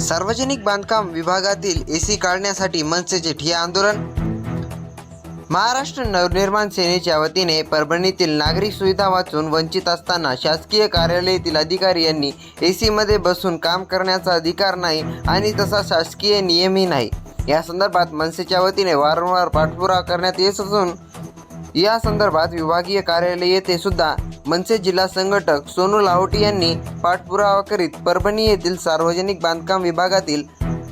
सार्वजनिक बांधकाम विभागातील एसी काढण्यासाठी मनसेचे ठिया आंदोलन महाराष्ट्र नवनिर्माण सेनेच्या वतीने परभणीतील नागरिक सुविधा वाचून वंचित असताना शासकीय कार्यालयातील अधिकारी यांनी एसीमध्ये बसून काम करण्याचा अधिकार नाही आणि तसा शासकीय नियमही नाही. या संदर्भात मनसेच्या वतीने वारंवार पाठपुरावा करण्यात येत असून या संदर्भात विभागीय कार्यालय येथे सुद्धा मनसे जिल्हा संघटक सोनू लाहोटी यांनी पाठपुरावा करीत परभणी येथील सार्वजनिक बांधकाम विभागातील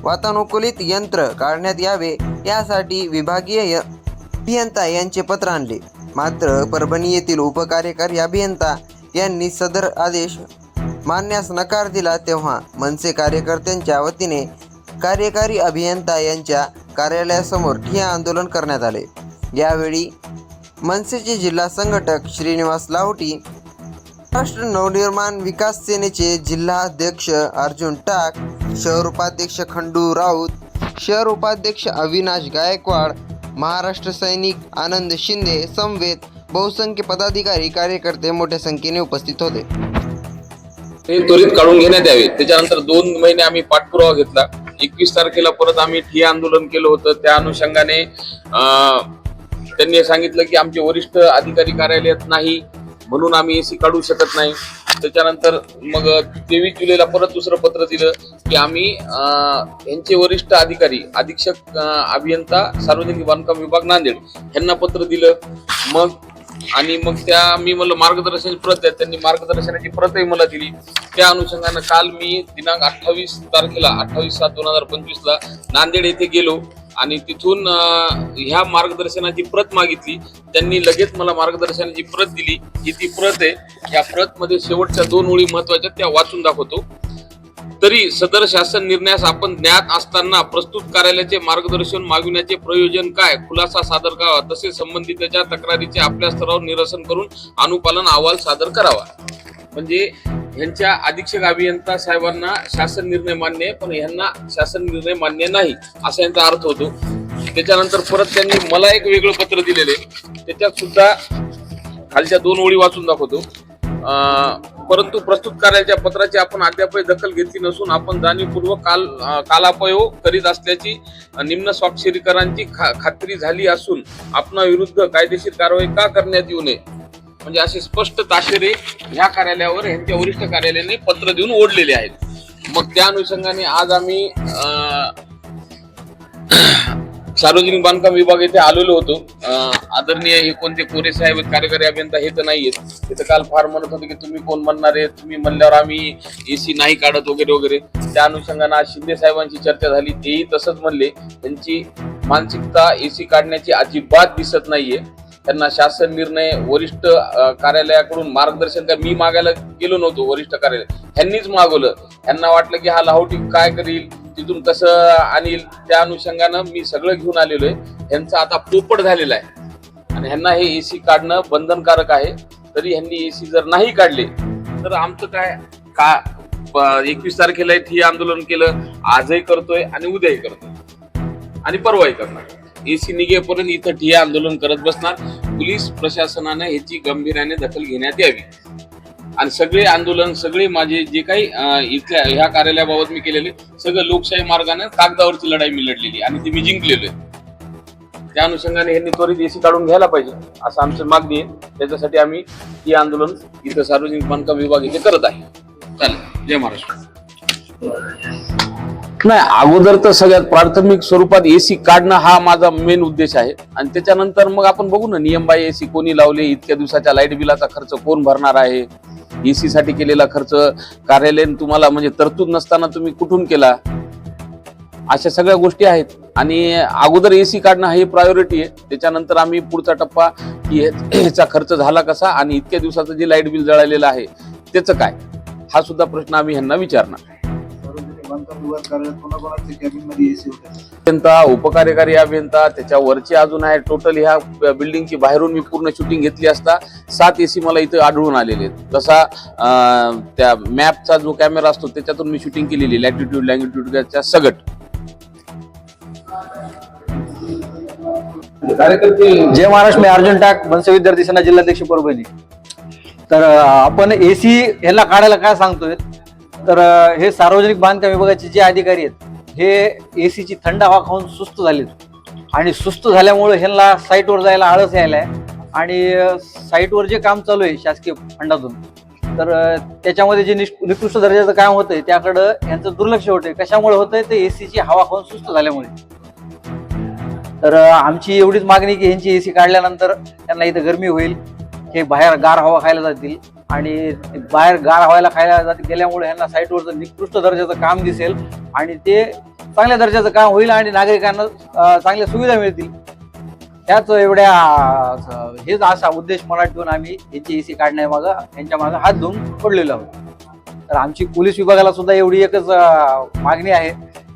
वातानुकूलित यंत्र काढण्यात यावे यासाठी विभागीय य- अभियंता यांचे पत्र आणले. मात्र परभणी येथील उपकार्यकारी अभियंता यांनी सदर आदेश मानण्यास नकार दिला तेव्हा मनसे कार्यकर्त्यांच्या वतीने कार्यकारी अभियंता यांच्या कार्यालयासमोर ठिया आंदोलन करण्यात आले. यावेळी मनसेचे जिल्हा संघटक श्रीनिवास लाहोटी महाराष्ट्र नवनिर्माण विकास सेनेचे जिल्हा अध्यक्ष अर्जुन टाक शहर उपाध्यक्ष खंडू राऊत शहर उपाध्यक्ष अविनाश गायकवाड महाराष्ट्र सैनिक आनंद शिंदे समवेत बहुसंख्य पदाधिकारी कार्यकर्ते मोठ्या संख्येने उपस्थित होते. ते त्वरित काढून घेण्यात यावे. त्याच्यानंतर दोन महिने आम्ही पाठपुरावा घेतला. एकवीस तारखेला परत आम्ही ठिय्या आंदोलन केलं होतं. त्या अनुषंगाने त्यांनी सांगितलं की आमचे वरिष्ठ अधिकारी कार्यालयात नाही. म्हणून आम्ही एसी काढू शकत नाही. त्याच्यानंतर मग तेवीस जुलैला परत दुसरं पत्र दिलं की आम्ही यांचे वरिष्ठ अधिकारी अधीक्षक अभियंता सार्वजनिक बांधकाम विभाग नांदेड यांना पत्र दिलं. मग आणि मग त्या मी मला मार्गदर्शनाची प्रत आहे. त्यांनी मार्गदर्शनाची प्रतही मला दिली. त्या अनुषंगानं काल मी दिनांक अठ्ठावीस तारखेला अठ्ठावीस सात दोन हजार पंचवीसला नांदेड येथे गेलो. आणि तिथून ह्या मार्गदर्शनाची प्रत मागितली. त्यांनी लगेच मला मार्गदर्शनाची प्रत दिली. ही ती प्रत आहे. या प्रत मध्ये शेवटच्या दोन ओळी महत्त्वाच्या त्या वाचून दाखवतो. तरी सदर शासन निर्णयास आपण ज्ञात असताना प्रस्तुत कार्यालयाचे मार्गदर्शन मागविण्याचे प्रयोजन काय खुलासा सादर करावा तसेच संबंधितच्या तक्रारीचे आपल्या स्तरावर निरसन करून अनुपालन अहवाल सादर करावा. म्हणजे ह्यांच्या अधीक्षक अभियंता साहेबांना शासन निर्णय मान्य आहे पण ह्यांना शासन निर्णय मान्य नाही असा यांचा अर्थ होतो. त्याच्यानंतर परत त्यांनी मला एक वेगळं पत्र दिलेले त्याच्यात सुद्धा खालच्या दोन ओळी वाचून दाखवतो. परंतु प्रस्तुत कार्याच्या पत्राची आपण अद्यापही दखल घेतली नसून आपण जाणीवपूर्वक काल कालापयोग करीत असल्याची निम्न स्वाक्षरीकरांची खा- खात्री झाली असून आपणाविरुद्ध कायदेशीर कारवाई का करण्यात येऊ नये? म्हणजे असे स्पष्ट ताशेरे ह्या कार्यालयावर यांच्या वरिष्ठ कार्यालयाने पत्र देऊन ओढलेले आहेत. मग त्या अनुषंगाने आज आम्ही सार्वजनिक बांधकाम विभाग येथे आलेलो होतो. आदरणीय हे कोणते कोरे साहेब कार्यकारी अभियंता हे तर नाहीयेत. तिथं काल फार म्हणत होते की तुम्ही कोण म्हणणार आहे? तुम्ही म्हणल्यावर आम्ही एसी नाही काढत वगैरे वगैरे. त्या अनुषंगाने आज शिंदे साहेबांची चर्चा झाली. तेही तसंच म्हणले. त्यांची मानसिकता एसी काढण्याची अजिबात दिसत नाहीये. त्यांना शासन निर्णय वरिष्ठ कार्यालयाकडून मार्गदर्शन काय? मी मागायला गेलो नव्हतो वरिष्ठ कार्यालय. ह्यांनीच मागवलं. ह्यांना वाटलं की हा लाहोटी काय करील तिथून कसं आणील त्या अनुषंगानं मी सगळं घेऊन आलेलो आहे ह्यांचा आता पोपट झालेला आहे. आणि ह्यांना हे एसी काढणं बंधनकारक आहे. तरी ह्यांनी एसी जर नाही काढले तर आमचं काय? का एकवीस तारखेला हे आंदोलन केलं. आजही करतोय आणि उद्याही करतोय. आणि परवाही करणार. एसी निघेपर्यंत इथं ठिय्या आंदोलन करत बसणार. पोलीस प्रशासनानं ह्याची गंभीर्याने दखल घेण्यात यावी. आणि सगळे आंदोलन सगळे माझे जे काही इथल्या ह्या कार्यालयाबाबत मी केलेले सगळं लोकशाही मार्गाने कागदावरची लढाई मी लढलेली आणि ती मी जिंकलेलो त्या अनुषंगाने यांनी त्वरित एसी काढून घ्यायला पाहिजे असं आमचं मागणी आहे. त्याच्यासाठी आम्ही ही आंदोलन इथं सार्वजनिक बांधकाम विभाग इथे करत आहे. चालेल. जय महाराष्ट्र. नाही अगोदर तर सगळ्यात प्राथमिक स्वरूपात एसी काढणं हा माझा मेन उद्देश आहे. आणि त्याच्यानंतर मग आपण बघू ना नियम बाय एसी कोणी लावले इतक्या दिवसाच्या लाइट बिलाचा खर्च कोण भरणार आहे? एसी साठी केलेला खर्च कार्यालयीन तुम्हाला म्हणजे तरतूद नसताना तुम्ही कुठून केला? अशा सगळ्या गोष्टी आहेत. आणि अगोदर एसी काढणं हे प्रायोरिटी आहे. त्याच्यानंतर आम्ही पुढचा टप्पा की ह्याचा खर्च झाला कसा आणि इतक्या दिवसाचं जे लाइट बिल जळालेलं आहे त्याचं काय? हा सुद्धा प्रश्न आम्ही ह्यांना विचारणार. बांधकाम विभाग कार्यालयात कोणाकोणाचे कॅबिनमध्ये एसी होते. अभियंता उपकार्यकारी अभियंता त्याच्या वरचे अजून आहे. टोटल ह्या बिल्डिंगची बाहेरून मी पूर्ण शूटिंग घेतली असता सात एसी मला इथं आढळून आलेले तसा त्या मॅपचा जो कॅमेरा असतो त्याच्यातून मी शूटिंग केलेली लॅटिट्यूड लँगिट्यूडच्या सगट. जय महाराष्ट्र मी अर्जुन टाक मनसे विद्यार्थी सेना जिल्हाध्यक्ष परभणी. तर आपण एसी ह्याला काढायला काय सांगतोय? तर हे सार्वजनिक बांधकाम विभागाचे जे अधिकारी आहेत हे ए सीची थंड हवा खाऊन सुस्त झालेत. आणि सुस्त झाल्यामुळे ह्यांना साईटवर जायला आळस यायला आहे आणि साईटवर जे काम चालू आहे शासकीय फंडातून तर त्याच्यामध्ये जे निकृष्ट दर्जाचं काम होतंय त्याकडं यांचं दुर्लक्ष होतंय. कशामुळे होतंय? ते ए सीची हवा खाऊन सुस्त झाल्यामुळे. तर आमची एवढीच मागणी की ह्यांची ए सी काढल्यानंतर त्यांना इथं गरमी होईल हे बाहेर गार हवा खायला जातील. आणि ते बाहेर गार व्हायला खायला जात गेल्यामुळे ह्यांना साईटवरचं निकृष्ट दर्जाचं काम दिसेल. आणि ते चांगल्या दर्जाचं काम होईल आणि नागरिकांना चांगल्या सुविधा मिळतील. त्याच एवढ्या हेच असा उद्देश मला ठेवून आम्ही यांची एसी काढण्यामागं यांच्या मागं हात धुवून पडलेलो आहोत. तर आमची पोलीस विभागाला सुद्धा एवढी एकच मागणी आहे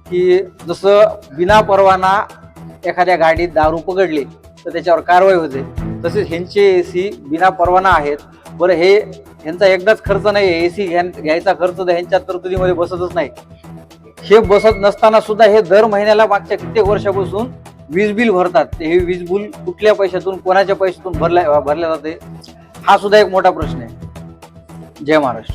की जसं बिना परवाना एखाद्या गाडीत दारू पकडली तर त्याच्यावर कारवाई होते. तसेच ह्यांचे एसी बिना परवाना आहेत बरं हे ह्यांचा एकदाच खर्च नाही ए सी घ्यायचा खर्च तर ह्यांच्या तरतुदीमध्ये बसतच नाही. हे बसत नसताना सुद्धा हे दर महिन्याला मागच्या कित्येक वर्षापासून वीज बिल भरतात. हे वीज बिल कुठल्या पैशातून कोणाच्या पैशातून भरल्या भरल्या जाते? हा सुद्धा एक मोठा प्रश्न आहे. जय महाराष्ट्र.